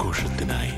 ആഘോഷത്തിനായി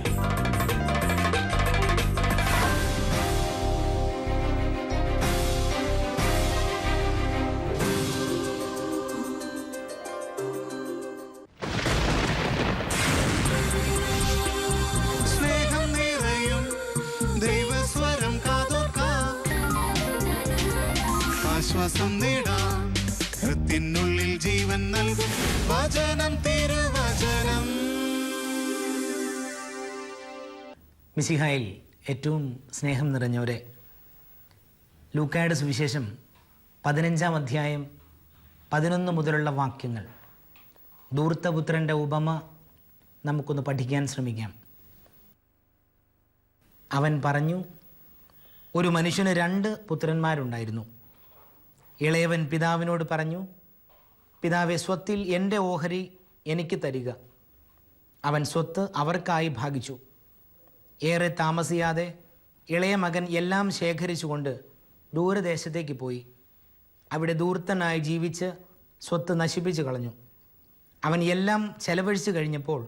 മിസിഹായിൽ ഏറ്റവും സ്നേഹം നിറഞ്ഞവരെ ലൂക്കായുടെ സുവിശേഷം പതിനഞ്ചാം അധ്യായം പതിനൊന്ന് മുതലുള്ള വാക്യങ്ങൾ. ദൂർത്തപുത്രന്റെ ഉപമ നമുക്കൊന്ന് പഠിക്കാൻ ശ്രമിക്കാം. അവൻ പറഞ്ഞു ഒരു മനുഷ്യന് രണ്ട് പുത്രന്മാരുണ്ടായിരുന്നു. ഇളയവൻ പിതാവിനോട് പറഞ്ഞു പിതാവെ സ്വത്തിൽ എന്റെ ഓഹരി എനിക്ക് തരിക. അവൻ സ്വത്ത് അവർക്കായി ഭാഗിച്ചു. ഏറെ താമസിയാതെ ഇളയ മകൻ എല്ലാം ശേഖരിച്ചുകൊണ്ട് ദൂരദേശത്തേക്ക് പോയി. അവിടെ ദൂർത്തനായി ജീവിച്ച് സ്വത്ത് നശിപ്പിച്ചു കളഞ്ഞു. അവൻ എല്ലാം ചെലവഴിച്ചു കഴിഞ്ഞപ്പോൾ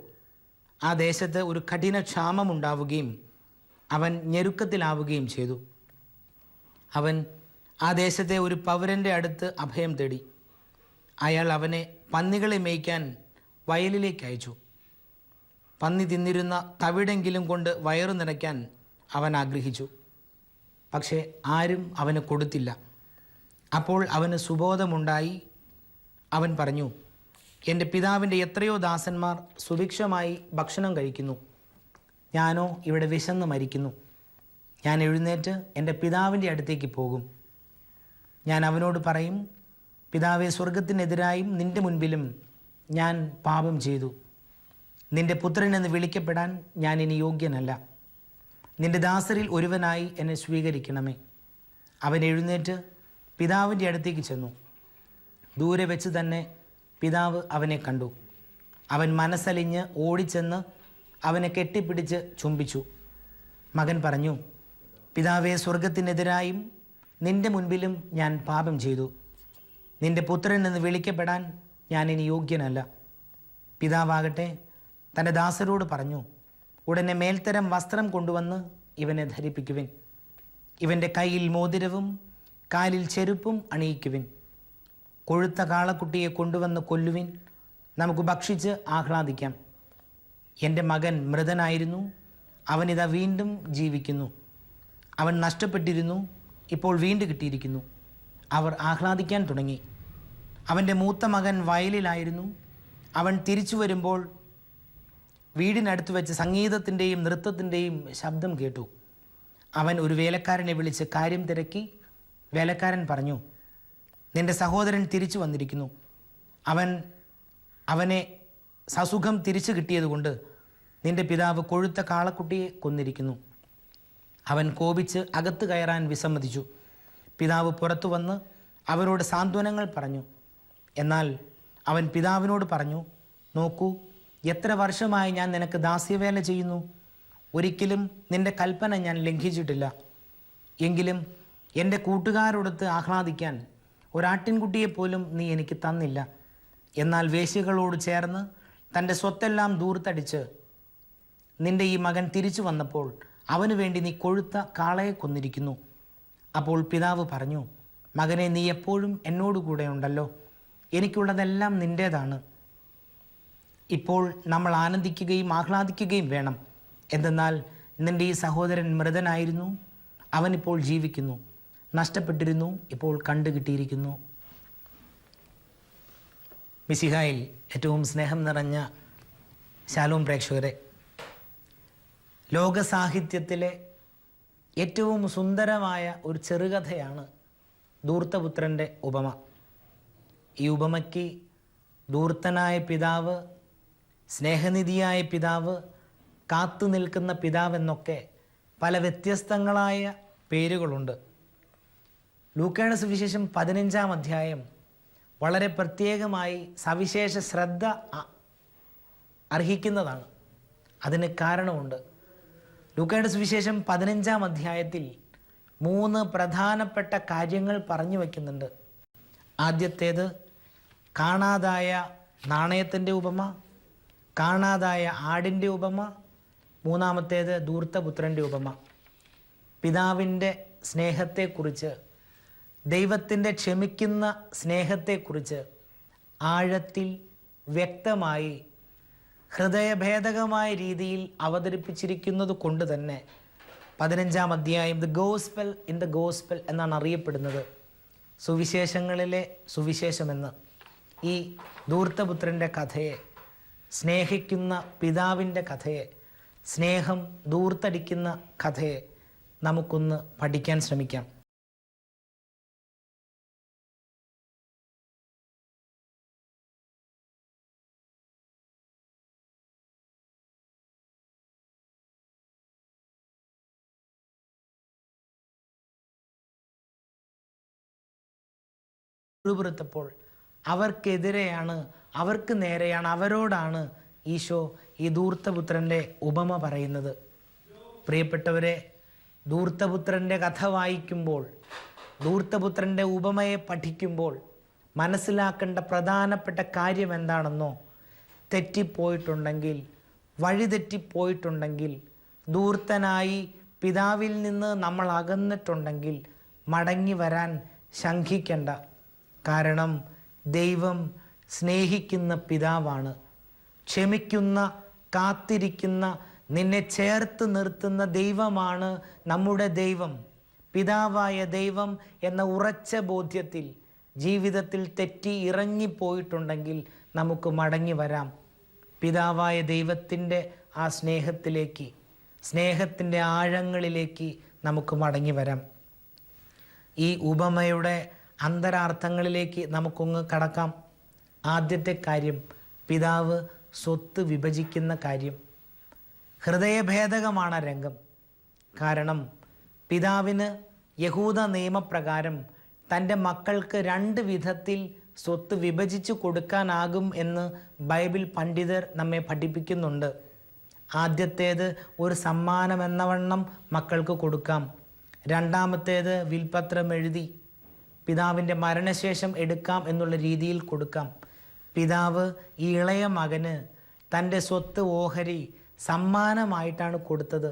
ആ ദേശത്ത് ഒരു കഠിന ക്ഷാമമുണ്ടാവുകയും അവൻ ഞെരുക്കത്തിലാവുകയും ചെയ്തു. അവൻ ആ ദേശത്തെ ഒരു പൗരന്റെ അടുത്ത് അഭയം തേടി. അയാൾ അവനെ പന്നികളെ മേയ്ക്കാൻ വയലിലേക്ക് അയച്ചു. പന്നി തിന്നിരുന്ന തവിടെങ്കിലും കൊണ്ട് വയറു നിറയ്ക്കാൻ അവൻ ആഗ്രഹിച്ചു. പക്ഷേ ആരും അവന് കൊടുത്തില്ല. അപ്പോൾ അവന് സുബോധമുണ്ടായി. അവൻ പറഞ്ഞു എന്റെ പിതാവിന്റെ എത്രയോ ദാസന്മാർ സുഭിക്ഷമായി ഭക്ഷണം കഴിക്കുന്നു. ഞാനോ ഇവിടെ വിശന്ന് മരിക്കുന്നു. ഞാൻ എഴുന്നേറ്റ് എന്റെ പിതാവിന്റെ അടുത്തേക്ക് പോകും. ഞാൻ അവനോട് പറയും പിതാവെ സ്വർഗത്തിനെതിരായും നിന്റെ മുൻപിലും ഞാൻ പാപം ചെയ്തു. നിന്റെ പുത്രൻ എന്ന് വിളിക്കപ്പെടാൻ ഞാൻ ഇനി യോഗ്യനല്ല. നിന്റെ ദാസരിൽ ഒരുവനായി എന്നെ സ്വീകരിക്കണമേ. അവൻ എഴുന്നേറ്റ് പിതാവിന്റെ അടുത്തേക്ക് ചെന്നു. ദൂരെ വെച്ച് തന്നെ പിതാവ് അവനെ കണ്ടു. അവൻ മനസ്സലിഞ്ഞ് ഓടിച്ചെന്ന് അവനെ കെട്ടിപ്പിടിച്ച് ചുംബിച്ചു. മകൻ പറഞ്ഞു പിതാവെ സ്വർഗത്തിനെതിരായും നിന്റെ മുൻപിലും ഞാൻ പാപം ചെയ്തു. നിന്റെ പുത്രൻ എന്ന് വിളിക്കപ്പെടാൻ ഞാൻ ഇനി യോഗ്യനല്ല. പിതാവാകട്ടെ തന്റെ ദാസരോട് പറഞ്ഞു ഉടനെ മേൽത്തരം വസ്ത്രം കൊണ്ടുവന്ന് ഇവനെ ധരിപ്പിക്കുവിൻ. ഇവന്റെ കയ്യിൽ മോതിരവും കാലിൽ ചെരുപ്പും അണിയിക്കുവിൻ. കൊഴുത്ത കാളക്കുട്ടിയെ കൊണ്ടുവന്ന് കൊല്ലുവിൻ. നമുക്ക് ഭക്ഷിച്ച് ആഹ്ലാദിക്കാം. എന്റെ മകൻ മൃതനായിരുന്നു. അവനിതാ വീണ്ടും ജീവിക്കുന്നു. അവൻ നഷ്ടപ്പെട്ടിരുന്നു. ഇപ്പോൾ വീണ്ടും കിട്ടിയിരിക്കുന്നു. അവർ ആഹ്ലാദിക്കാൻ തുടങ്ങി. അവന്റെ മൂത്ത മകൻ വയലിലായിരുന്നു. അവൻ തിരിച്ചു വരുമ്പോൾ വീടിനടുത്ത് വെച്ച് സംഗീതത്തിന്റെയും നൃത്തത്തിന്റെയും ശബ്ദം കേട്ടു. അവൻ ഒരു വേലക്കാരനെ വിളിച്ച് കാര്യം തിരക്കി വേലക്കാരൻ പറഞ്ഞു നിന്റെ സഹോദരൻ തിരിച്ചു വന്നിരിക്കുന്നു. അവൻ അവനെ സസുഖം തിരിച്ചു കിട്ടിയതുകൊണ്ട് നിന്റെ പിതാവ് കൊഴുത്ത കാളക്കുട്ടിയെ കൊന്നിരിക്കുന്നു. അവൻ കോപിച്ച് അകത്ത് കയറാൻ വിസമ്മതിച്ചു. പിതാവ് പുറത്തു വന്ന് അവരോട് സാന്ത്വനങ്ങൾ പറഞ്ഞു. എന്നാൽ അവൻ പിതാവിനോട് പറഞ്ഞു നോക്കൂ എത്ര വർഷമായി ഞാൻ നിനക്ക് ദാസ്യവേല ചെയ്യുന്നു? ഒരിക്കലും നിന്റെ കൽപ്പന ഞാൻ ലംഘിച്ചിട്ടില്ല. എങ്കിലും എന്റെ കൂട്ടുകാരോടൊത്ത് ആഹ്ലാദിക്കാൻ ഒരാട്ടിൻകുട്ടിയെപ്പോലും നീ എനിക്ക് തന്നില്ല. എന്നാൽ വേശികളോട് ചേർന്ന് തന്റെ സ്വത്തെല്ലാം ദൂർത്തടിച്ച് നിന്റെ ഈ മകൻ തിരിച്ചു വന്നപ്പോൾ അവന് വേണ്ടി നീ കൊഴുത്ത കാളയെ കൊന്നിരിക്കുന്നു. അപ്പോൾ പിതാവ് പറഞ്ഞു മകനെ നീ എപ്പോഴും എന്നോടുകൂടെ ഉണ്ടല്ലോ എനിക്കുള്ളതെല്ലാം നിന്റേതാണ് ഇപ്പോൾ നമ്മൾ ആനന്ദിക്കുകയും ആഹ്ലാദിക്കുകയും വേണം. എന്തെന്നാൽ നിന്റെ ഈ സഹോദരൻ മൃതനായിരുന്നു. അവനിപ്പോൾ ജീവിക്കുന്നു. നഷ്ടപ്പെട്ടിരുന്നു. ഇപ്പോൾ കണ്ടുകിട്ടിയിരിക്കുന്നു മിസിഹായിൽ ഏറ്റവും സ്നേഹം നിറഞ്ഞ ശാലോം പ്രേക്ഷകരെ ലോകസാഹിത്യത്തിലെ ഏറ്റവും സുന്ദരമായ ഒരു ചെറുകഥയാണ് ധൂർത്തപുത്രന്റെ ഉപമ. ഈ ഉപമയ്ക്ക് ധൂർത്തനായ പിതാവ് സ്നേഹനിധിയായ പിതാവ് കാത്തു നിൽക്കുന്ന പിതാവ് എന്നൊക്കെ പല വ്യത്യസ്തങ്ങളായ പേരുകളുണ്ട്. ലൂക്കേണ സുവിശേഷം പതിനഞ്ചാം അധ്യായം വളരെ പ്രത്യേകമായി സവിശേഷ ശ്രദ്ധ അർഹിക്കുന്നതാണ്. അതിന് കാരണമുണ്ട്. ലൂക്കയുടെ സുവിശേഷം പതിനഞ്ചാം അധ്യായത്തിൽ മൂന്ന് പ്രധാനപ്പെട്ട കാര്യങ്ങൾ പറഞ്ഞു വയ്ക്കുന്നുണ്ട് ആദ്യത്തേത് കാണാതായ നാണയത്തിന്റെ ഉപമ കാണാതായ ആടിന്റെ ഉപമ മൂന്നാമത്തേത് ധൂർത്തപുത്രന്റെ ഉപമ. പിതാവിന്റെ സ്നേഹത്തെക്കുറിച്ച് ദൈവത്തിന്റെ ക്ഷമിക്കുന്ന സ്നേഹത്തെക്കുറിച്ച് ആഴത്തിൽ വ്യക്തമായി ഹൃദയഭേദകമായ രീതിയിൽ അവതരിപ്പിച്ചിരിക്കുന്നത് കൊണ്ട് തന്നെ പതിനഞ്ചാം അധ്യായം the gospel in the gospel എന്നാണ് അറിയപ്പെടുന്നത്. സുവിശേഷങ്ങളിലെ സുവിശേഷമെന്ന്. ഈ ധൂർത്തപുത്രന്റെ കഥയെ സ്നേഹിക്കുന്ന പിതാവിന്റെ കഥയെ സ്നേഹം ദൂർത്തടിക്കുന്ന കഥയെ നമുക്കൊന്ന് പഠിക്കാൻ ശ്രമിക്കാം. പിറുപിറുത്തപ്പോൾ അവർക്കെതിരെയാണ് അവർക്ക് നേരെയാണ് അവരോടാണ് ഈശോ ഈ ധൂർത്തപുത്രന്റെ ഉപമ പറയുന്നത്. പ്രിയപ്പെട്ടവരെ ധൂർത്തപുത്രന്റെ കഥ വായിക്കുമ്പോൾ ധൂർത്തപുത്രന്റെ ഉപമയെ പഠിക്കുമ്പോൾ മനസ്സിലാക്കേണ്ട പ്രധാനപ്പെട്ട കാര്യം എന്താണെന്നോ തെറ്റിപ്പോയിട്ടുണ്ടെങ്കിൽ വഴിതെറ്റിപ്പോയിട്ടുണ്ടെങ്കിൽ ദൂർത്തനായി പിതാവിൽ നിന്ന് നമ്മൾ അകന്നിട്ടുണ്ടെങ്കിൽ മടങ്ങി വരാൻ ശങ്കിക്കണ്ട. കാരണം ദൈവം സ്നേഹിക്കുന്ന പിതാവാണ്. ക്ഷമിക്കുന്ന കാത്തിരിക്കുന്ന നിന്നെ ചേർത്ത് നിർത്തുന്ന ദൈവമാണ് നമ്മുടെ ദൈവം. പിതാവായ ദൈവം എന്ന ഉറച്ച ബോധ്യത്തിൽ ജീവിതത്തിൽ തെറ്റി ഇറങ്ങിപ്പോയിട്ടുണ്ടെങ്കിൽ നമുക്ക് മടങ്ങി വരാം. പിതാവായ ദൈവത്തിന്റെ ആ സ്നേഹത്തിലേക്ക് സ്നേഹത്തിന്റെ ആഴങ്ങളിലേക്ക് നമുക്ക് മടങ്ങി വരാം. ഈ ഉപമയുടെ അന്തരാർത്ഥങ്ങളിലേക്ക് നമുക്കൊന്ന് കടക്കാം. ആദ്യത്തെ കാര്യം പിതാവ് സ്വത്ത് വിഭജിക്കുന്ന കാര്യം. ഹൃദയഭേദകമാണ് രംഗം. കാരണം പിതാവിന് യഹൂദ നിയമപ്രകാരം തന്റെ മക്കൾക്ക് രണ്ട് വിധത്തിൽ സ്വത്ത് വിഭജിച്ചു കൊടുക്കാനാകും എന്ന് ബൈബിൾ പണ്ഡിതർ നമ്മെ പഠിപ്പിക്കുന്നുണ്ട്. ആദ്യത്തേത് ഒരു സമ്മാനമെന്നവണ്ണം മക്കൾക്ക് കൊടുക്കാം. രണ്ടാമത്തേത് വിൽപത്രം എഴുതി പിതാവിന്റെ മരണശേഷം എടുക്കാം എന്നുള്ള രീതിയിൽ കൊടുക്കാം. പിതാവ് ഈ ഇളയ മകന് തന്റെ സ്വത്ത് ഓഹരി സമ്മാനമായിട്ടാണ് കൊടുത്തത്.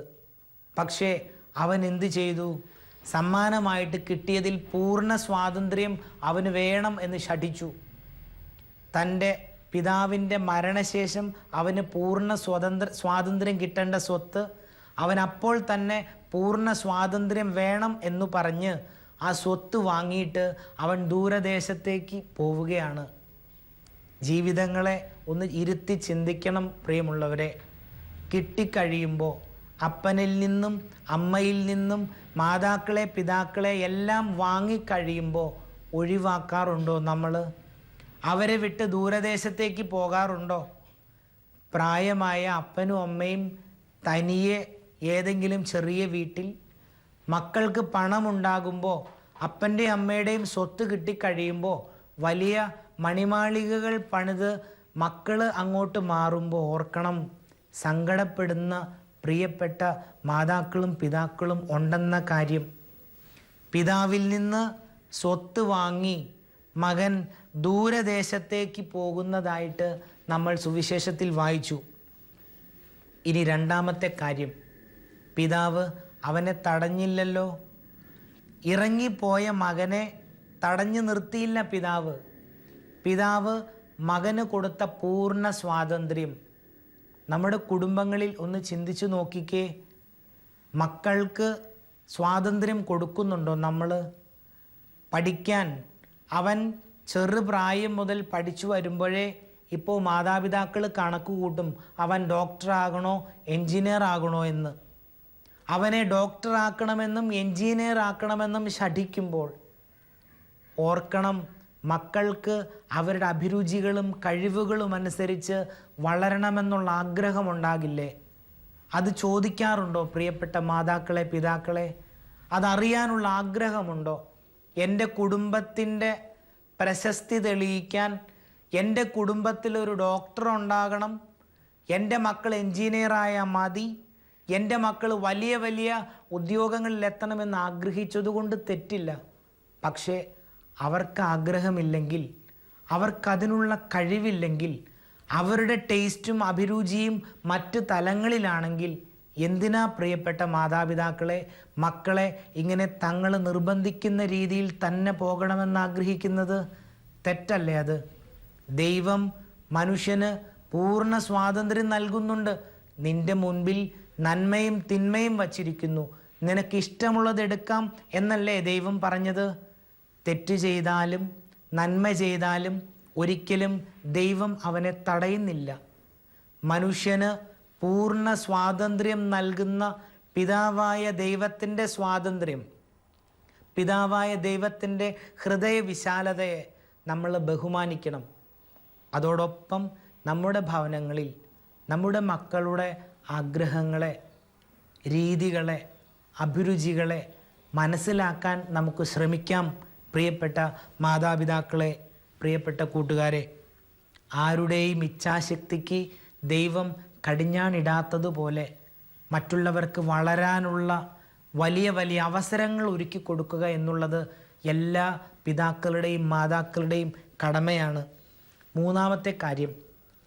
പക്ഷേ അവൻ എന്തു ചെയ്തു? സമ്മാനമായിട്ട് കിട്ടിയതിൽ പൂർണ സ്വാതന്ത്ര്യം അവന് വേണം എന്ന് ശഠിച്ചു. തന്റെ പിതാവിന്റെ മരണശേഷം അവന് പൂർണ സ്വതന്ത്ര സ്വാതന്ത്ര്യം കിട്ടേണ്ട സ്വത്ത് അവൻ അപ്പോൾ തന്നെ പൂർണ സ്വാതന്ത്ര്യം വേണം എന്ന് പറഞ്ഞ് ആ സ്വത്ത് വാങ്ങിയിട്ട് അവൻ ദൂരദേശത്തേക്ക് പോവുകയാണ്. ജീവിതങ്ങളെ ഒന്ന് ഇരുത്തി ചിന്തിക്കണം പ്രിയമുള്ളവരെ. കിട്ടിക്കഴിയുമ്പോൾ അപ്പനിൽ നിന്നും അമ്മയിൽ നിന്നും മാതാക്കളെ പിതാക്കളെ എല്ലാം വാങ്ങിക്കഴിയുമ്പോൾ ഒഴിവാക്കാറുണ്ടോ നമ്മൾ അവരെ വിട്ട് ദൂരദേശത്തേക്ക് പോകാറുണ്ടോ? പ്രായമായ അപ്പനും അമ്മയും തനിയെ ഏതെങ്കിലും ചെറിയ വീട്ടിൽ മക്കൾക്ക് പണമുണ്ടാകുമ്പോൾ അപ്പന്റെ അമ്മയുടെയും സ്വത്ത് കിട്ടിക്കഴിയുമ്പോൾ വലിയ മണിമാളികകൾ പണിത് മക്കൾ അങ്ങോട്ട് മാറുമ്പോൾ ഓർക്കണം. സങ്കടപ്പെടുന്ന പ്രിയപ്പെട്ട മാതാക്കളും പിതാക്കളും ഉണ്ടെന്ന കാര്യം. പിതാവിൽ നിന്ന് സ്വത്ത് വാങ്ങി മകൻ ദൂരദേശത്തേക്ക് പോകുന്നതായിട്ട് നമ്മൾ സുവിശേഷത്തിൽ വായിച്ചു. ഇനി രണ്ടാമത്തെ കാര്യം. പിതാവ് അവനെ തടഞ്ഞില്ലല്ലോ. ഇറങ്ങിപ്പോയ മകനെ തടഞ്ഞു നിർത്തിയില്ല പിതാവ്. പിതാവ് മകന് കൊടുത്ത പൂർണ സ്വാതന്ത്ര്യം. നമ്മുടെ കുടുംബങ്ങളിൽ ഒന്ന് ചിന്തിച്ചു നോക്കിക്കേ. മക്കൾക്ക് സ്വാതന്ത്ര്യം കൊടുക്കുന്നുണ്ടോ നമ്മൾ പഠിക്കാൻ. അവൻ ചെറുപ്രായം മുതൽ പഠിച്ചു വരുമ്പോഴേ ഇപ്പോൾ മാതാപിതാക്കൾ കണക്ക് കൂട്ടും. അവൻ ഡോക്ടർ ആകണോ എൻജിനീയർ ആകണോ എന്ന്. അവനെ ഡോക്ടർ ആക്കണമെന്നും എൻജിനീയർ ആക്കണമെന്നും ശഠിക്കുമ്പോൾ ഓർക്കണം മക്കൾക്ക് അവരുടെ അഭിരുചികളും കഴിവുകളും അനുസരിച്ച് വളരണമെന്നുള്ള ആഗ്രഹമുണ്ടാകില്ലേ? അത് ചോദിക്കാറുണ്ടോ പ്രിയപ്പെട്ട മാതാക്കളെ പിതാക്കളെ? അതറിയാനുള്ള ആഗ്രഹമുണ്ടോ? എന്റെ കുടുംബത്തിന്റെ പ്രശസ്തി തെളിയിക്കാൻ എന്റെ കുടുംബത്തിലൊരു ഡോക്ടർ ഉണ്ടാകണം എന്റെ മക്കൾ എൻജിനീയറായാൽ മതി എന്റെ മക്കൾ വലിയ വലിയ ഉദ്യോഗങ്ങളിൽ എത്തണമെന്ന് ആഗ്രഹിച്ചതുകൊണ്ട് തെറ്റില്ല. പക്ഷേ അവർക്ക് ആഗ്രഹമില്ലെങ്കിൽ അവർക്കതിനുള്ള കഴിവില്ലെങ്കിൽ അവരുടെ ടേസ്റ്റും അഭിരുചിയും മറ്റ് തലങ്ങളിലാണെങ്കിൽ എന്തിനാ പ്രിയപ്പെട്ട മാതാപിതാക്കളെ മക്കളെ ഇങ്ങനെ തങ്ങൾ നിർബന്ധിക്കുന്ന രീതിയിൽ തന്നെ പോകണമെന്ന് ആഗ്രഹിക്കുന്നത്? തെറ്റല്ലേ അത്? ദൈവം മനുഷ്യന് പൂർണ സ്വാതന്ത്ര്യം നൽകുന്നുണ്ട്. നിന്റെ മുൻപിൽ നന്മയും തിന്മയും വച്ചിരിക്കുന്നു. നിനക്ക് ഇഷ്ടമുള്ളത് എടുക്കാം എന്നല്ലേ ദൈവം പറഞ്ഞത്? തെറ്റ് ചെയ്താലും നന്മ ചെയ്താലും ഒരിക്കലും ദൈവം അവനെ തടയുന്നില്ല. മനുഷ്യന് പൂർണ സ്വാതന്ത്ര്യം നൽകുന്ന പിതാവായ ദൈവത്തിന്റെ സ്വാതന്ത്ര്യം പിതാവായ ദൈവത്തിന്റെ ഹൃദയവിശാലതയെ നമ്മൾ ബഹുമാനിക്കണം. അതോടൊപ്പം നമ്മുടെ ഭവനങ്ങളിൽ നമ്മുടെ മക്കളുടെ ആഗ്രഹങ്ങളെ രീതികളെ അഭിരുചികളെ മനസ്സിലാക്കാൻ നമുക്ക് ശ്രമിക്കാം. പ്രിയപ്പെട്ട മാതാപിതാക്കളെ പ്രിയപ്പെട്ട കൂട്ടുകാരെ ആരുടെയും ഇച്ഛാശക്തിക്ക് ദൈവം കടിഞ്ഞാണിടാത്തതുപോലെ മറ്റുള്ളവർക്ക് വളരാനുള്ള വലിയ വലിയ അവസരങ്ങൾ ഒരുക്കി കൊടുക്കുക എന്നുള്ളത് എല്ലാ പിതാക്കളുടെയും മാതാക്കളുടെയും കടമയാണ്. മൂന്നാമത്തെ കാര്യം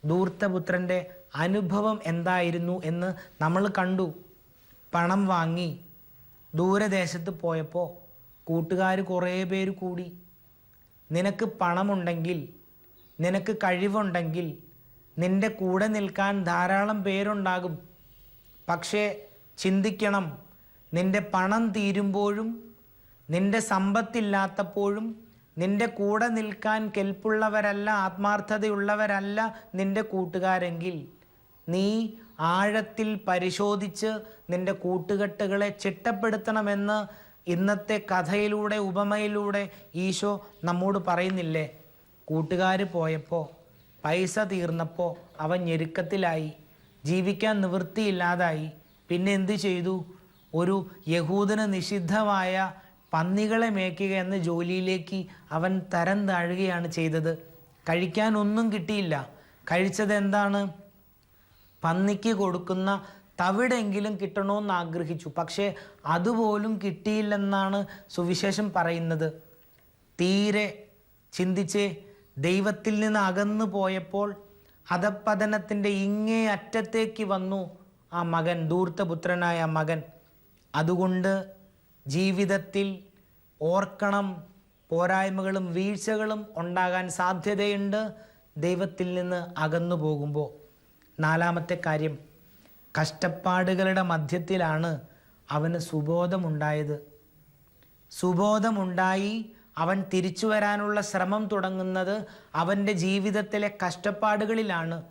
ധൂർത്തപുത്രന്റെ അനുഭവം എന്തായിരുന്നു എന്ന് നമ്മൾ കണ്ടു. പണം വാങ്ങി ദൂരദേശത്ത് പോയപ്പോൾ കൂട്ടുകാർ കുറേ പേര് കൂടി. നിനക്ക് പണമുണ്ടെങ്കിൽ നിനക്ക് കഴിവുണ്ടെങ്കിൽ നിന്റെ കൂടെ നിൽക്കാൻ ധാരാളം പേരുണ്ടാകും. പക്ഷേ ചിന്തിക്കണം നിന്റെ പണം തീരുമ്പോഴും നിന്റെ സമ്പത്തില്ലാത്തപ്പോഴും നിന്റെ കൂടെ നിൽക്കാൻ കെൽപ്പുള്ളവരല്ല ആത്മാർത്ഥതയുള്ളവരല്ല നിന്റെ കൂട്ടുകാരെങ്കിൽ നീ ആഴത്തിൽ പരിശോധിച്ച് നിന്റെ കൂട്ടുകെട്ടുകളെ ചിട്ടപ്പെടുത്തണമെന്ന് ഇന്നത്തെ കഥയിലൂടെ ഉപമയിലൂടെ ഈശോ നമ്മോട് പറയുന്നില്ലേ? കൂട്ടുകാർ പോയപ്പോൾ പൈസ തീർന്നപ്പോൾ അവൻ ഞെരുക്കത്തിലായി ജീവിക്കാൻ നിവൃത്തിയില്ലാതായി. പിന്നെ എന്തു ചെയ്തു? ഒരു യഹൂദന് നിഷിദ്ധമായ പന്നികളെ മേയ്ക്കുക എന്ന ജോലിയിലേക്ക് അവൻ തരം താഴുകയാണ് ചെയ്തത്. കഴിക്കാൻ ഒന്നും കിട്ടിയില്ല. കഴിച്ചത് എന്താണ്? പന്നിക്ക് കൊടുക്കുന്ന തവിടെങ്കിലും കിട്ടണമെന്ന് ആഗ്രഹിച്ചു. പക്ഷേ അതുപോലും കിട്ടിയില്ലെന്നാണ് സുവിശേഷം പറയുന്നത്. തീരെ ചിന്തിച്ച് ദൈവത്തിൽ നിന്ന് അകന്നു പോയപ്പോൾ അധപ്പതനത്തിന്റെ ഇങ്ങേ അറ്റത്തേക്ക് വന്നു ആ മകൻ ദൂർത്തപുത്രനായ മകൻ. അതുകൊണ്ട് ജീവിതത്തിൽ ഓർക്കണം പോരായ്മകളും വീഴ്ചകളും ഉണ്ടാകാൻ സാധ്യതയുണ്ട് ദൈവത്തിൽ നിന്ന് അകന്നു പോകുമ്പോൾ. നാലാമത്തെ കാര്യം കഷ്ടപ്പാടുകളുടെ മധ്യത്തിലാണ് അവന് സുബോധമുണ്ടായത്. സുബോധമുണ്ടായി അവൻ തിരിച്ചു വരാനുള്ള ശ്രമം തുടങ്ങുന്നത് അവന്റെ ജീവിതത്തിലെ കഷ്ടപ്പാടുകളിലാണ്.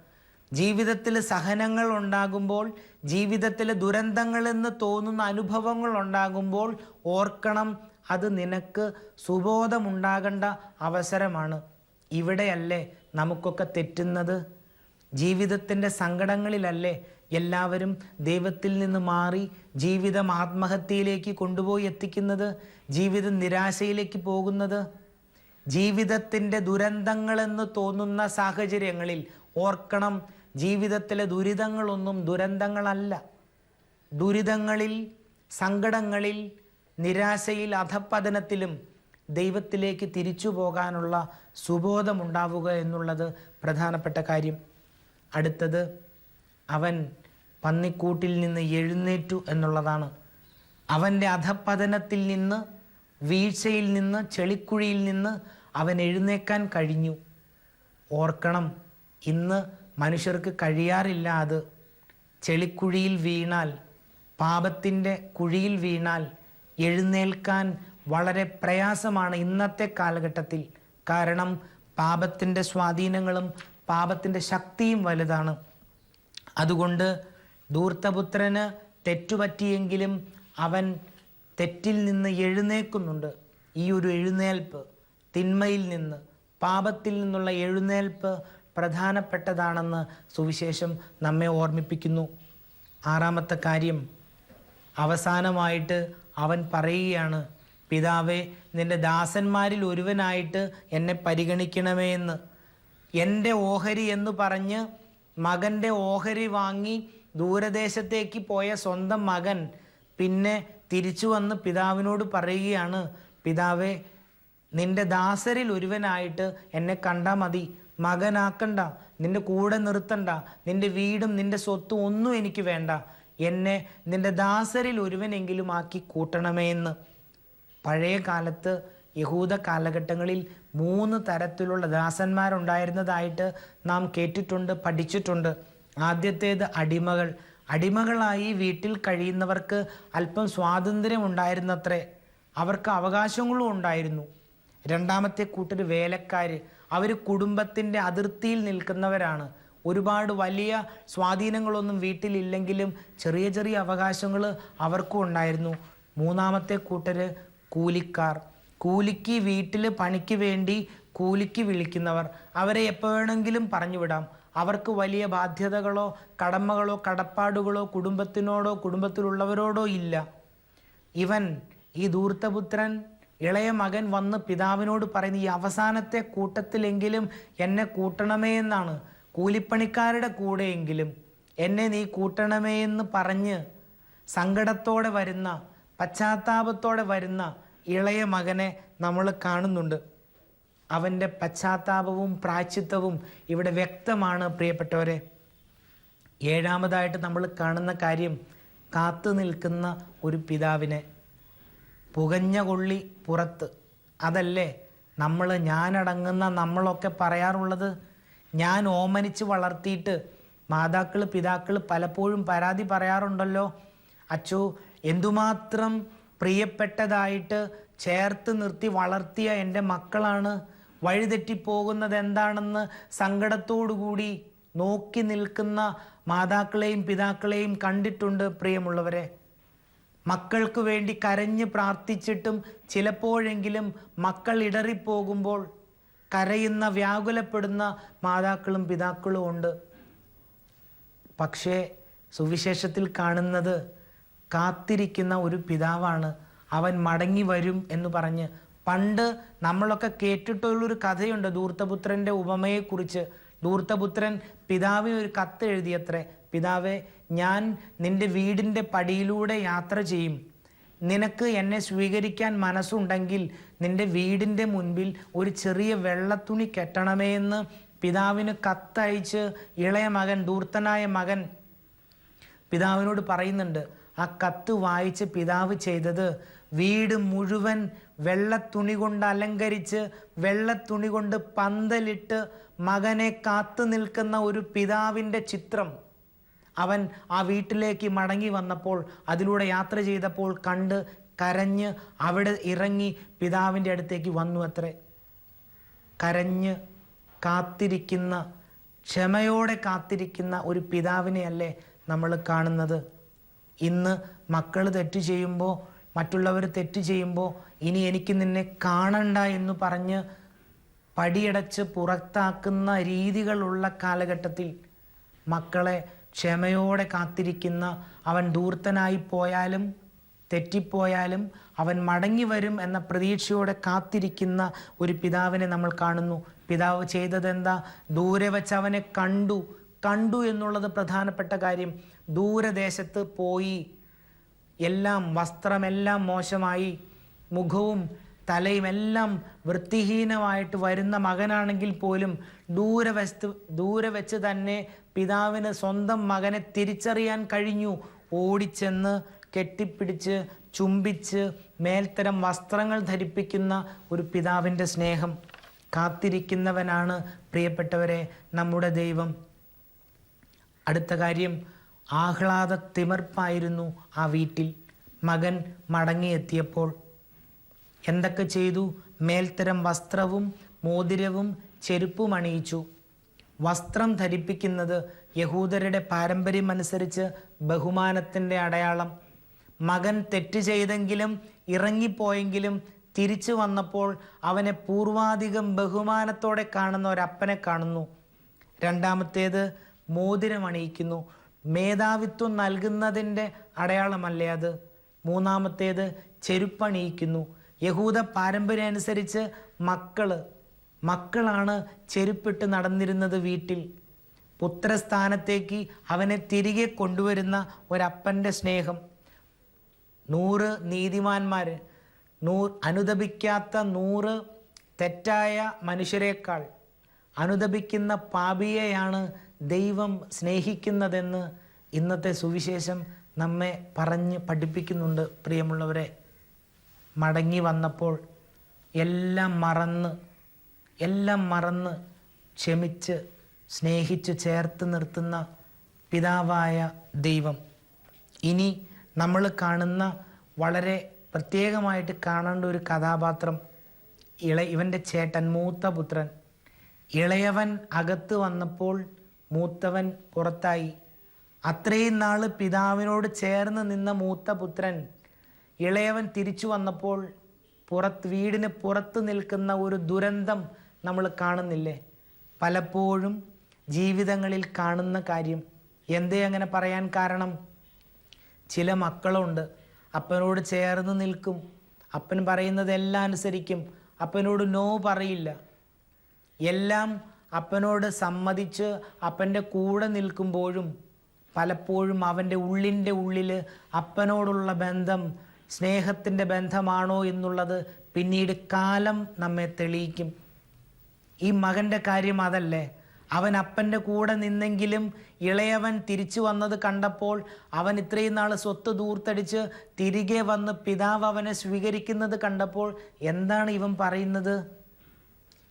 ജീവിതത്തിൽ സഹനങ്ങൾ ഉണ്ടാകുമ്പോൾ ജീവിതത്തിൽ ദുരന്തങ്ങളെന്ന് തോന്നുന്ന അനുഭവങ്ങൾ ഉണ്ടാകുമ്പോൾ ഓർക്കണം അത് നിനക്ക് സുബോധമുണ്ടാകേണ്ട അവസരമാണ്. ഇവിടെയല്ലേ നമുക്കൊക്കെ തെറ്റുന്നത്? ജീവിതത്തിന്റെ സങ്കടങ്ങളിലല്ലേ എല്ലാവരും ദൈവത്തിൽ നിന്ന് മാറി ജീവിതം ആത്മഹത്യയിലേക്ക് കൊണ്ടുപോയി എത്തിക്കുന്നത്? ജീവിതം നിരാശയിലേക്ക് പോകുന്നത്? ജീവിതത്തിന്റെ ദുരന്തങ്ങളെന്ന് തോന്നുന്ന സാഹചര്യങ്ങളിൽ ഓർക്കണം ജീവിതത്തിലെ ദുരിതങ്ങളൊന്നും ദുരന്തങ്ങളല്ല. ദുരിതങ്ങളിൽ സങ്കടങ്ങളിൽ നിരാശയിൽ അധപ്പതനത്തിലും ദൈവത്തിലേക്ക് തിരിച്ചു പോകാനുള്ള സുബോധമുണ്ടാവുക എന്നുള്ളത് പ്രധാനപ്പെട്ട കാര്യം. അടുത്തത് അവൻ പന്നിക്കൂട്ടിൽ നിന്ന് എഴുന്നേറ്റു എന്നുള്ളതാണ്. അവന്റെ അധപ്പതനത്തിൽ നിന്ന് വീഴ്ചയിൽ നിന്ന് ചെളിക്കുഴിയിൽ നിന്ന് അവൻ എഴുന്നേക്കാൻ കഴിഞ്ഞു. ഓർക്കണം ഇന്ന് മനുഷ്യർക്ക് കഴിയാറില്ല അത്. ചെളിക്കുഴിയിൽ വീണാൽ പാപത്തിന്റെ കുഴിയിൽ വീണാൽ എഴുന്നേൽക്കാൻ വളരെ പ്രയാസമാണ് ഇന്നത്തെ കാലഘട്ടത്തിൽ. കാരണം പാപത്തിന്റെ സ്വാധീനങ്ങളും പാപത്തിന്റെ ശക്തിയും വലുതാണ്. അതുകൊണ്ട് ധൂർത്തപുത്രന് തെറ്റുപറ്റിയെങ്കിലും അവൻ തെറ്റിൽ നിന്ന് എഴുന്നേൽക്കുന്നുണ്ട്. ഈ ഒരു എഴുന്നേൽപ്പ് തിന്മയിൽ നിന്ന് പാപത്തിൽ നിന്നുള്ള എഴുന്നേൽപ്പ് പ്രധാനപ്പെട്ടതാണെന്ന് സുവിശേഷം നമ്മെ ഓർമ്മിപ്പിക്കുന്നു. ആറാമത്തെ കാര്യം അവസാനമായിട്ട് അവൻ പറയുകയാണ് പിതാവേ നിന്റെ ദാസന്മാരിൽ ഒരുവനായിട്ട് എന്നെ പരിഗണിക്കണമേ എന്ന്. എന്റെ ഓഹരി എന്ന് പറഞ്ഞ് മകന്റെ ഓഹരി വാങ്ങി ദൂരദേശത്തേക്ക് പോയ സ്വന്തം മകൻ പിന്നെ തിരിച്ചു വന്ന് പിതാവിനോട് പറയുകയാണ് പിതാവേ നിന്റെ ദാസരിൽ ഒരുവനായിട്ട് എന്നെ കണ്ടാൽ മതി. മകനാക്കണ്ട നിന്റെ കൂടെ നിർത്തണ്ട നിന്റെ വീടും നിന്റെ സ്വത്തും ഒന്നും എനിക്ക് വേണ്ട. എന്നെ നിന്റെ ദാസരിൽ ഒരുവനെങ്കിലും ആക്കി കൂട്ടണമേ എന്ന് പഴയ കാലത്ത് യഹൂദ കാലഘട്ടങ്ങളിൽ മൂന്ന് തരത്തിലുള്ള ദാസന്മാരുണ്ടായിരുന്നതായിട്ട് നാം കേട്ടിട്ടുണ്ട് പഠിച്ചിട്ടുണ്ട്. ആദ്യത്തേത് അടിമകൾ. അടിമകളായി വീട്ടിൽ കഴിയുന്നവർക്ക് അല്പം സ്വാതന്ത്ര്യം ഉണ്ടായിരുന്നത്രേ. അവർക്ക് അവകാശങ്ങളും ഉണ്ടായിരുന്നു. രണ്ടാമത്തെ കൂട്ടർ വേലക്കാർ അവർ കുടുംബത്തിന്റെ അതിർത്തിയിൽ നിൽക്കുന്നവരാണ്. ഒരുപാട് വലിയ സ്വാധീനങ്ങളൊന്നും വീട്ടിലില്ലെങ്കിലും ചെറിയ ചെറിയ അവകാശങ്ങൾ അവർക്കും ഉണ്ടായിരുന്നു. മൂന്നാമത്തെ കൂട്ടർ കൂലിക്കാർ. കൂലിക്ക് വീട്ടിൽ പണിക്ക് വേണ്ടി കൂലിക്ക് വിളിക്കുന്നവർ അവരെ എപ്പോൾ വേണമെങ്കിലും പറഞ്ഞു വിടാം. അവർക്ക് വലിയ ബാധ്യതകളോ കടമകളോ കടപ്പാടുകളോ കുടുംബത്തിനോടോ കുടുംബത്തിലുള്ളവരോടോ ഇല്ല. ഇവൻ ഈ ധൂർത്തപുത്രൻ ഇളയ മകൻ വന്ന് പിതാവിനോട് പറയുന്ന ഈ അവസാനത്തെ കൂട്ടത്തിലെങ്കിലും എന്നെ കൂട്ടണമേ എന്നാണ്. കൂലിപ്പണിക്കാരുടെ കൂടെയെങ്കിലും എന്നെ നീ കൂട്ടണമേ എന്ന് പറഞ്ഞ് സങ്കടത്തോടെ വരുന്ന പശ്ചാത്താപത്തോടെ വരുന്ന ഇളയ മകനെ നമ്മൾ കാണുന്നുണ്ട്. അവന്റെ പശ്ചാത്താപവും പ്രാച്ചിത്വവും ഇവിടെ വ്യക്തമാണ് പ്രിയപ്പെട്ടവരെ. ഏഴാമതായിട്ട് നമ്മൾ കാണുന്ന കാര്യം കാത്തു നിൽക്കുന്ന ഒരു പിതാവിനെ. പുകഞ്ഞ കൊള്ളി പുറത്ത്. അതല്ലേ നമ്മൾ ഞാനടങ്ങുന്ന നമ്മളൊക്കെ പറയാറുള്ളത്? ഞാൻ ഓമനിച്ച് വളർത്തിയിട്ട് മാതാക്കൾ പിതാക്കൾ പലപ്പോഴും പരാതി പറയാറുണ്ടല്ലോ. അച്ചു എന്തുമാത്രം പ്രിയപ്പെട്ടതായിട്ട് ചേർത്ത് നിർത്തി വളർത്തിയ എന്റെ മക്കളാണ് വഴിതെറ്റിപ്പോകുന്നത് എന്താണെന്ന് സങ്കടത്തോടുകൂടി നോക്കി നിൽക്കുന്ന മാതാക്കളെയും പിതാക്കളെയും കണ്ടിട്ടുണ്ട് പ്രിയമുള്ളവരെ. മക്കൾക്ക് വേണ്ടി കരഞ്ഞ് പ്രാർത്ഥിച്ചിട്ടും ചിലപ്പോഴെങ്കിലും മക്കൾ ഇടറിപ്പോകുമ്പോൾ കരയുന്ന വ്യാകുലപ്പെടുന്ന മാതാക്കളും പിതാക്കളും ഉണ്ട്. പക്ഷേ സുവിശേഷത്തിൽ കാണുന്നത് കാത്തിരിക്കുന്ന ഒരു പിതാവാണ്. അവൻ മടങ്ങി വരും എന്ന് പറഞ്ഞ് പണ്ട് നമ്മളൊക്കെ കേട്ടിട്ടുള്ളൊരു കഥയുണ്ട്. ദൂർത്തപുത്രന്റെ ഉപമയെക്കുറിച്ച്. ദൂർത്തപുത്രൻ പിതാവിന് ഒരു കത്ത് എഴുതിയത്രേ പിതാവെ ഞാൻ നിന്റെ വീടിന്റെ പടിയിലൂടെ യാത്ര ചെയ്യും. നിനക്ക് എന്നെ സ്വീകരിക്കാൻ മനസ്സുണ്ടെങ്കിൽ നിന്റെ വീടിന്റെ മുൻപിൽ ഒരു ചെറിയ വെള്ളത്തുണി കെട്ടണമേ എന്ന് പിതാവിന് കത്തയച്ച് ഇളയ മകൻ ദൂർത്തനായ മകൻ പിതാവിനോട് പറയുന്നുണ്ട് ആ കത്ത് വായിച്ച് പിതാവ് ചെയ്തത് വീട് മുഴുവൻ വെള്ളത്തുണി കൊണ്ട് അലങ്കരിച്ച് വെള്ളത്തുണി കൊണ്ട് പന്തലിട്ട് മകനെ കാത്തു നിൽക്കുന്ന ഒരു പിതാവിന്റെ ചിത്രം. അവൻ ആ വീട്ടിലേക്ക് മടങ്ങി വന്നപ്പോൾ അതിലൂടെ യാത്ര ചെയ്തപ്പോൾ കണ്ട് കരഞ്ഞ് അവിടെ ഇറങ്ങി പിതാവിന്റെ അടുത്തേക്ക് വന്നു അത്രേ. കരഞ്ഞ് കാത്തിരിക്കുന്ന ക്ഷമയോടെ കാത്തിരിക്കുന്ന ഒരു പിതാവിനെയല്ലേ നമ്മൾ കാണുന്നത്? ഇന്ന് മക്കൾ തെറ്റ് ചെയ്യുമ്പോൾ മറ്റുള്ളവർ തെറ്റ് ചെയ്യുമ്പോൾ ഇനി എനിക്ക് നിന്നെ കാണണ്ട എന്ന് പറഞ്ഞ് പടിയടച്ച് പുറത്താക്കുന്ന രീതികളുള്ള കാലഘട്ടത്തിൽ മക്കളെ ക്ഷമയോടെ കാത്തിരിക്കുന്ന അവൻ ദൂർത്തനായി പോയാലും തെറ്റിപ്പോയാലും അവൻ മടങ്ങി വരും എന്ന പ്രതീക്ഷയോടെ കാത്തിരിക്കുന്ന ഒരു പിതാവിനെ നമ്മൾ കാണുന്നു. പിതാവ് ചെയ്തതെന്താ? ദൂരെ വച്ച് അവനെ കണ്ടു. കണ്ടു എന്നുള്ളത് പ്രധാനപ്പെട്ട കാര്യം. ദൂരദേശത്ത് പോയി എല്ലാം വസ്ത്രമെല്ലാം മോശമായി മുഖവും തലയും എല്ലാം വൃത്തിഹീനമായിട്ട് വരുന്ന മകനാണെങ്കിൽ പോലും ദൂരെ വസ്ത് ദൂരെ വെച്ച് തന്നെ പിതാവിന് സ്വന്തം മകനെ തിരിച്ചറിയാൻ കഴിഞ്ഞു. ഓടിച്ചെന്ന് കെട്ടിപ്പിടിച്ച് ചുംബിച്ച് മേൽത്തരം വസ്ത്രങ്ങൾ ധരിപ്പിക്കുന്ന ഒരു പിതാവിന്റെ സ്നേഹം. കാത്തിരിക്കുന്നവനാണ് പ്രിയപ്പെട്ടവരെ നമ്മുടെ ദൈവം. അടുത്ത കാര്യം ആഹ്ലാദ തിമർപ്പായിരുന്നു ആ വീട്ടിൽ. മകൻ മടങ്ങിയെത്തിയപ്പോൾ എന്തൊക്കെ ചെയ്തു? മേൽത്തരം വസ്ത്രവും മോതിരവും ചെരുപ്പും അണിയിച്ചു. വസ്ത്രം ധരിപ്പിക്കുന്നത് യഹൂദരുടെ പാരമ്പര്യം അനുസരിച്ച് ബഹുമാനത്തിന്റെ അടയാളം. മകൻ തെറ്റ് ചെയ്തെങ്കിലും ഇറങ്ങിപ്പോയെങ്കിലും തിരിച്ചു വന്നപ്പോൾ അവനെ പൂർവാധികം ബഹുമാനത്തോടെ കാണുന്ന ഒരപ്പനെ കാണുന്നു. രണ്ടാമത്തേത് മോതിരം അണിയിക്കുന്നു. മേധാവിത്വം നൽകുന്നതിന്റെ അടയാളമല്ലേ അത്? മൂന്നാമത്തേത് ചെരുപ്പണിയിക്കുന്നു. യഹൂദ പാരമ്പര്യം അനുസരിച്ച് മക്കൾ മക്കളാണ് ചെരുപ്പിട്ട് നടന്നിരുന്നത് വീട്ടിൽ. പുത്രസ്ഥാനത്തേക്ക് അവനെ തിരികെ കൊണ്ടുവരുന്ന ഒരപ്പന്റെ സ്നേഹം. നൂറ് നീതിമാന്മാർ നൂ അനുദപിക്കാത്ത നൂറ് തെറ്റായ മനുഷ്യരെക്കാൾ അനുദപിക്കുന്ന പാപിയെയാണ് ദൈവം സ്നേഹിക്കുന്നതെന്ന് ഇന്നത്തെ സുവിശേഷം നമ്മെ പറഞ്ഞ് പഠിപ്പിക്കുന്നുണ്ട്. പ്രിയമുള്ളവരെ മടങ്ങി വന്നപ്പോൾ എല്ലാം മറന്ന് എല്ലാം മറന്ന് ക്ഷമിച്ച് സ്നേഹിച്ച് ചേർത്ത് നിർത്തുന്ന പിതാവായ ദൈവം. ഇനി നമ്മൾ കാണുന്ന വളരെ പ്രത്യേകമായിട്ട് കാണേണ്ട ഒരു കഥാപാത്രം ഇള ഇവന്റെ ചേട്ടൻ മൂത്ത പുത്രൻ. ഇളയവൻ അകത്ത് വന്നപ്പോൾ മൂത്തവൻ പുറത്തായി. അത്രയും നാൾ പിതാവിനോട് ചേർന്ന് നിന്ന മൂത്ത പുത്രൻ ഇളയവൻ തിരിച്ചു വന്നപ്പോൾ പുറത്ത് വീടിന് പുറത്ത് നിൽക്കുന്ന ഒരു ദുരന്തം നമ്മൾ കാണുന്നില്ലേ? പലപ്പോഴും ജീവിതങ്ങളിൽ കാണുന്ന കാര്യം. എന്തേ അങ്ങനെ പറയാൻ കാരണം? ചില മക്കളുണ്ട്. അപ്പനോട് ചേർന്ന് നിൽക്കും. അപ്പൻ പറയുന്നതെല്ലാം അനുസരിക്കും. അപ്പനോട് നോ പറയില്ല. എല്ലാം അപ്പനോട് സമ്മതിച്ച് അപ്പന്റെ കൂടെ നിൽക്കുമ്പോഴും പലപ്പോഴും അവന്റെ ഉള്ളിന്റെ ഉള്ളിൽ അപ്പനോടുള്ള ബന്ധം സ്നേഹത്തിന്റെ ബന്ധമാണോ എന്നുള്ളത് പിന്നീട് കാലം നമ്മെ തെളിയിക്കും. ഈ മകന്റെ കാര്യം അതല്ലേ? അവൻ അപ്പന്റെ കൂടെ നിന്നെങ്കിലും ഇളയവൻ തിരിച്ചു വന്നത് കണ്ടപ്പോൾ അവൻ ഇത്രയും നാൾ സ്വത്ത് ദൂർത്തടിച്ച് തിരികെ വന്ന് പിതാവ് അവനെ സ്വീകരിക്കുന്നത് കണ്ടപ്പോൾ എന്താണ് ഇവൻ പറയുന്നത്?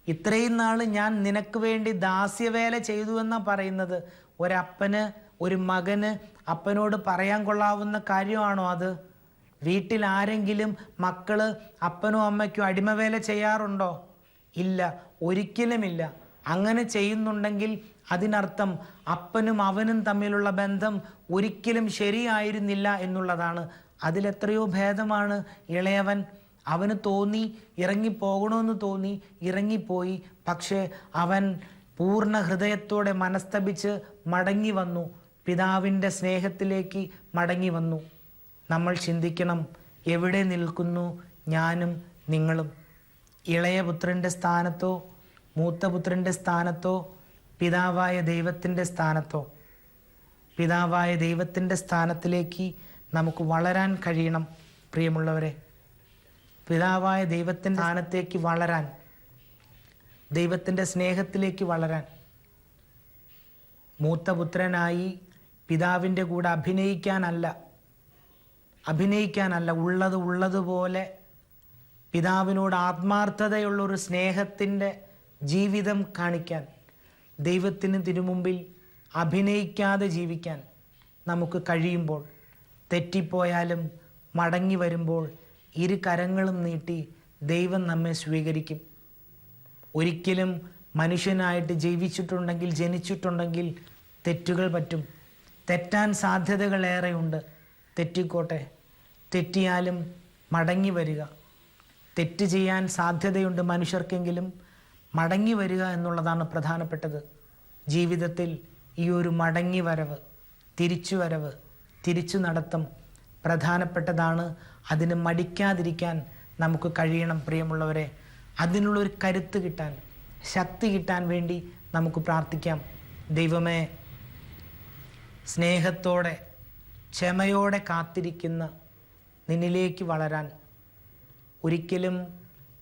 ഇത്രയും നാൾ ഞാൻ നിനക്ക് വേണ്ടി ദാസ്യവേല ചെയ്തു എന്നാണ് പറയുന്നത്. ഒരപ്പന് ഒരു മകന് അപ്പനോട് പറയാൻ കൊള്ളാവുന്ന കാര്യമാണോ അത്? വീട്ടിൽ ആരെങ്കിലും മക്കൾ അപ്പനോ അമ്മയ്ക്കോ അടിമവേല ചെയ്യാറുണ്ടോ? ഇല്ല ഒരിക്കലുമില്ല. അങ്ങനെ ചെയ്യുന്നുണ്ടെങ്കിൽ അതിനർത്ഥം അപ്പനും അവനും തമ്മിലുള്ള ബന്ധം ഒരിക്കലും ശരിയായിരുന്നില്ല എന്നുള്ളതാണ്. അതിലെത്രയോ ഭേദമാണ് ഇളയവൻ അവന് തോന്നി ഇറങ്ങിപ്പോകണമെന്ന് തോന്നി ഇറങ്ങിപ്പോയി. പക്ഷേ അവൻ പൂർണ ഹൃദയത്തോടെ മനസ്തപിച്ച് മടങ്ങി വന്നു. പിതാവിന്റെ സ്നേഹത്തിലേക്ക് മടങ്ങി വന്നു. നമ്മൾ ചിന്തിക്കണം എവിടെ നിൽക്കുന്നു ഞാനും നിങ്ങളും? ഇളയ പുത്രന്റെ സ്ഥാനത്തോ മൂത്തപുത്രന്റെ സ്ഥാനത്തോ പിതാവായ ദൈവത്തിന്റെ സ്ഥാനത്തോ? പിതാവായ ദൈവത്തിന്റെ സ്ഥാനത്തിലേക്ക് നമുക്ക് വളരാൻ കഴിയണം പ്രിയമുള്ളവരെ. പിതാവായ ദൈവത്തിന്റെ സ്ഥാനത്തേക്ക് വളരാൻ ദൈവത്തിന്റെ സ്നേഹത്തിലേക്ക് വളരാൻ മൂത്ത പുത്രനായി പിതാവിന്റെ കൂടെ അഭിനയിക്കാനല്ല അഭിനയിക്കാനല്ല ഉള്ളത് ഉള്ളതുപോലെ പിതാവിനോട് ആത്മാർത്ഥതയുള്ള ഒരു സ്നേഹത്തിന്റെ ജീവിതം കാണിക്കാൻ ദൈവത്തിന് തിരുമുമ്പിൽ അഭിനയിക്കാതെ ജീവിക്കാൻ നമുക്ക് കഴിയുമ്പോൾ തെറ്റിപ്പോയാലും മടങ്ങി വരുമ്പോൾ ഇരു കരങ്ങളും നീട്ടി ദൈവം നമ്മെ സ്വീകരിക്കും. ഒരിക്കലും മനുഷ്യനായിട്ട് ജീവിച്ചിട്ടുണ്ടെങ്കിൽ ജനിച്ചിട്ടുണ്ടെങ്കിൽ തെറ്റുകൾ പറ്റും. തെറ്റാൻ സാധ്യതകളേറെയുണ്ട് തെറ്റിക്കോട്ടെ. തെറ്റിയാലും മടങ്ങി വരിക. തെറ്റ് ചെയ്യാൻ സാധ്യതയുണ്ട് മനുഷ്യർക്കെങ്കിലും. മടങ്ങി വരിക എന്നുള്ളതാണ് പ്രധാനപ്പെട്ടത്. ജീവിതത്തിൽ ഈ ഒരു മടങ്ങി വരവ് തിരിച്ചു വരവ് തിരിച്ചു നടത്തം പ്രധാനപ്പെട്ടതാണ് അതിന് മടിക്കാതിരിക്കാൻ നമുക്ക് കഴിയണം പ്രിയമുള്ളവരെ. അതിനുള്ളൊരു കരുത്ത് കിട്ടാൻ ശക്തി കിട്ടാൻ വേണ്ടി നമുക്ക് പ്രാർത്ഥിക്കാം. ദൈവമേ സ്നേഹത്തോടെ ക്ഷമയോടെ കാത്തിരിക്കുന്ന നിന്നിലേക്ക് വളരാൻ. ഒരിക്കലും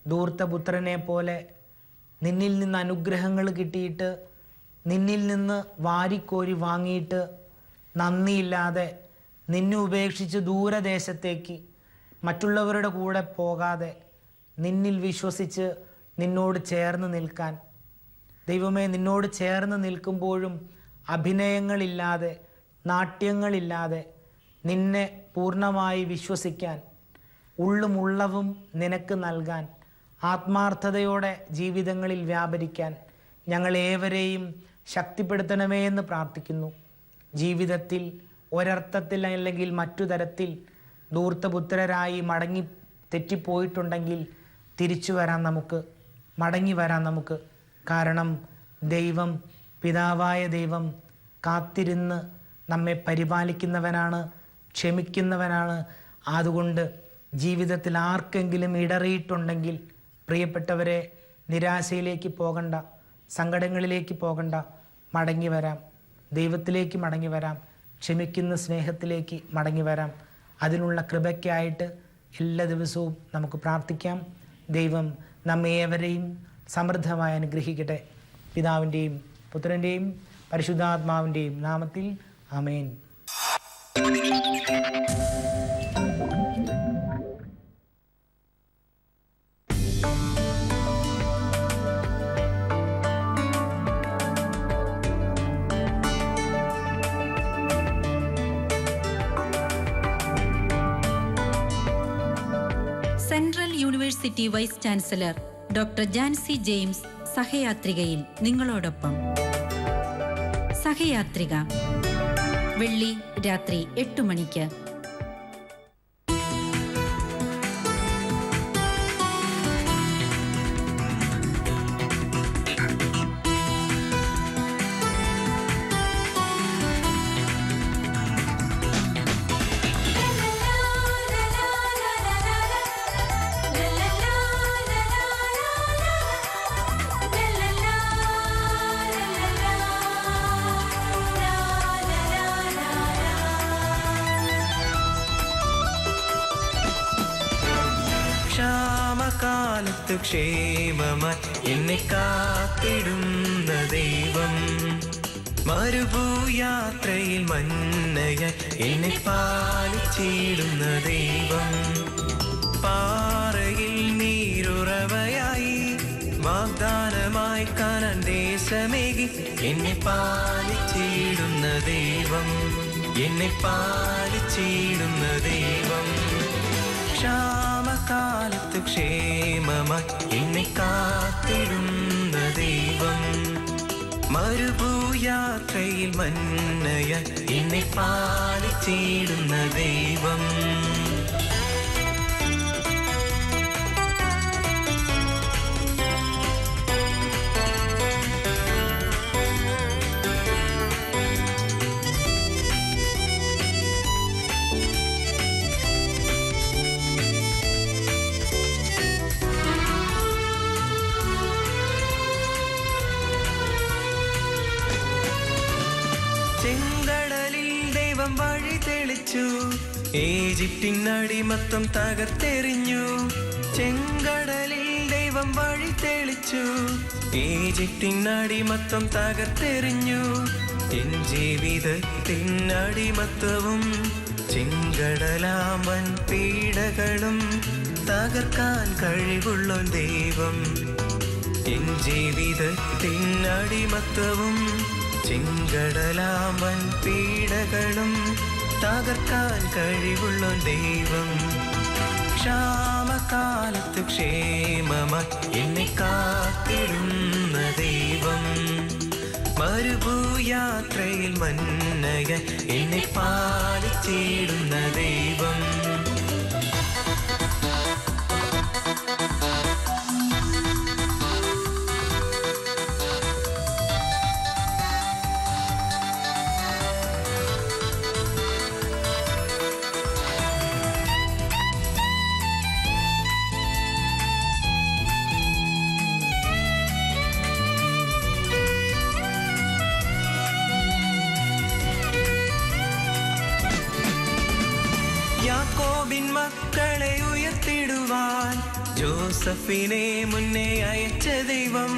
ധൂർത്തപുത്രനെ പോലെ നിന്നിൽ നിന്ന് അനുഗ്രഹങ്ങൾ കിട്ടിയിട്ട് നിന്നിൽ നിന്ന് വാരിക്കോരി വാങ്ങിയിട്ട് നന്ദിയില്ലാതെ നിന്നെ ഉപേക്ഷിച്ച് ദൂരദേശത്തേക്ക് മറ്റുള്ളവരുടെ കൂടെ പോകാതെ നിന്നിൽ വിശ്വസിച്ച് നിന്നോട് ചേർന്ന് നിൽക്കാൻ. ദൈവമേ നിന്നോട് ചേർന്ന് നിൽക്കുമ്പോഴും അഭിനയങ്ങളില്ലാതെ നാട്യങ്ങളില്ലാതെ നിന്നെ പൂർണമായി വിശ്വസിക്കാൻ ഉള്ളുമുള്ളവും നിനക്ക് നൽകാൻ ആത്മാർത്ഥതയോടെ ജീവിതങ്ങളിൽ വ്യാപരിക്കാൻ ഞങ്ങൾ ഏവരെയും ശക്തിപ്പെടുത്തണമേ എന്ന് പ്രാർത്ഥിക്കുന്നു. ജീവിതത്തിൽ ഒരർത്ഥത്തിൽ അല്ലെങ്കിൽ മറ്റു തരത്തിൽ ധൂർത്തപുത്രരായി മടങ്ങി തെറ്റിപ്പോയിട്ടുണ്ടെങ്കിൽ തിരിച്ചു വരാൻ നമുക്ക് മടങ്ങി വരാൻ നമുക്ക് കാരണം ദൈവം പിതാവായ ദൈവം കാത്തിരുന്ന് നമ്മെ പരിപാലിക്കുന്നവനാണ് ക്ഷമിക്കുന്നവനാണ്. അതുകൊണ്ട് ജീവിതത്തിൽ ആർക്കെങ്കിലും ഇടറിയിട്ടുണ്ടെങ്കിൽ പ്രിയപ്പെട്ടവരെ നിരാശയിലേക്ക് പോകണ്ട സങ്കടങ്ങളിലേക്ക് പോകണ്ട മടങ്ങി വരാം. ദൈവത്തിലേക്ക് മടങ്ങി വരാം. ക്ഷമിക്കുന്ന സ്നേഹത്തിലേക്ക് മടങ്ങി വരാം. അതിനുള്ള കൃപയ്ക്കായിട്ട് എല്ലാ ദിവസവും നമുക്ക് പ്രാർത്ഥിക്കാം. ദൈവം നമ്മേവരെയും സമൃദ്ധമായി അനുഗ്രഹിക്കട്ടെ. പിതാവിന്റെയും പുത്രന്റെയും പരിശുദ്ധാത്മാവിന്റെയും നാമത്തിൽ ആമേൻ. Central university vice chancellor doctor Jancy James സഹയാത്രികയിൽ നിങ്ങളോടൊപ്പം. സഹയാത്രിക വെള്ളി രാത്രി എട്ട് മണിക്ക് ക്ഷേമമായി എന്നെ കാത്തിടുന്ന ദൈവം. മരുഭൂയാത്രയിൽ മന്നയ എന്നെ പാലിച്ചിടുന്ന ദൈവം. പാറയിൽ നീരുറവയായി വാഗ്ദാനമായി കാണാൻ എന്നെ പാലിച്ചിടുന്ന ദൈവം. എന്നെ പാലിച്ചിടുന്ന ദൈവം. ക്ഷാമകാലത്ത് ക്ഷേമമായി എന്നെ കാത്തിടുന്ന ദൈവം. മരുഭൂയാത്രയിൽ മന്നയ എന്നെ പാലിച്ചിടുന്ന ദൈവം. ചെങ്കടലിൽ ദൈവം വഴി തെളിച്ചു. ഈജിപ്തിൻ അടിമത്തം തകർത്തെറിഞ്ഞു. ചെങ്കടലിൽ ദൈവം വഴി തെളിച്ചു. ഈജിപ്തിൻ അടിമത്തം തകർത്തെറിഞ്ഞു. എൻ ജീവിതത്തിൻ അടിമത്തവും ചെങ്കടലാമൻ പീഡകളും തകർക്കാൻ കഴിവുള്ള ദൈവം. എൻ ജീവിതത്തിൻ അടിമത്തവും ചെങ്കടലാമൻ പീഡകളും തകർക്കാൻ കഴിവുള്ള ദൈവം. ക്ഷാമകാലത്ത് ക്ഷേമമ എന്നെ കാത്തിടുന്ന ദൈവം. മരുഭൂയാത്രയിൽ മന്നയ എന്നെ പാലിച്ചിടുന്ന ദൈവം. ജോസഫിനെ മുന്നേ അയച്ച ദൈവം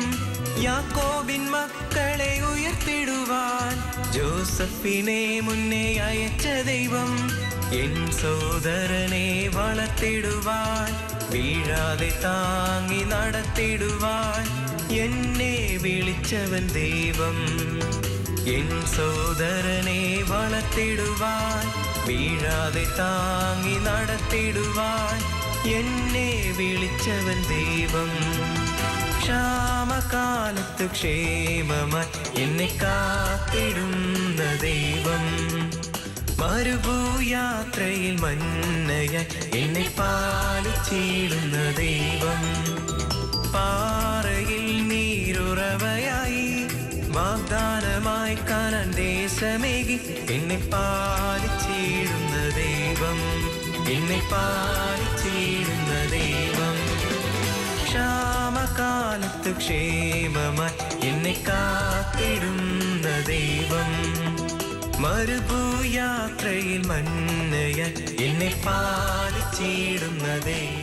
യാക്കോബിൻ മക്കളെ ഉയർത്തിടുവാൻ ജോസഫിനെ മുന്നേ അയച്ച ദൈവം എൻ സോദരനെ വളർത്തിടുവാൻ വീഴാതെ താങ്ങി നടത്തിടുവാൻ എന്നെ വിളിച്ചവൻ ദൈവം എൻ സോദരനെ വളർത്തിടുവാൻ വീഴാതെ താങ്ങി നടത്തിടുവാൻ എന്നെ വിളിച്ചവൻ ദൈവം. ക്ഷാമകാലത്ത് ക്ഷേമമായി എന്നെ കാത്തിടുന്ന ദൈവം. മരുഭൂയാത്രയിൽ മന്നയ എന്നെ പാലിച്ചിടുന്ന ദൈവം. പാറയിൽ നീരുറവയായി വാഗ്ദാനമായി കാണാൻ ദേശമേകി എന്നെ ദൈവം എന്നെ പാലിച്ചിടുന്ന ദൈവം. ക്ഷാമകാലത്ത് ക്ഷേമമായി എന്നെ കാത്തിടുന്ന ദൈവം. മരുഭൂയാത്രയിൽ മന്നയ എന്നെ പാലിച്ചിടുന്ന ദൈവം.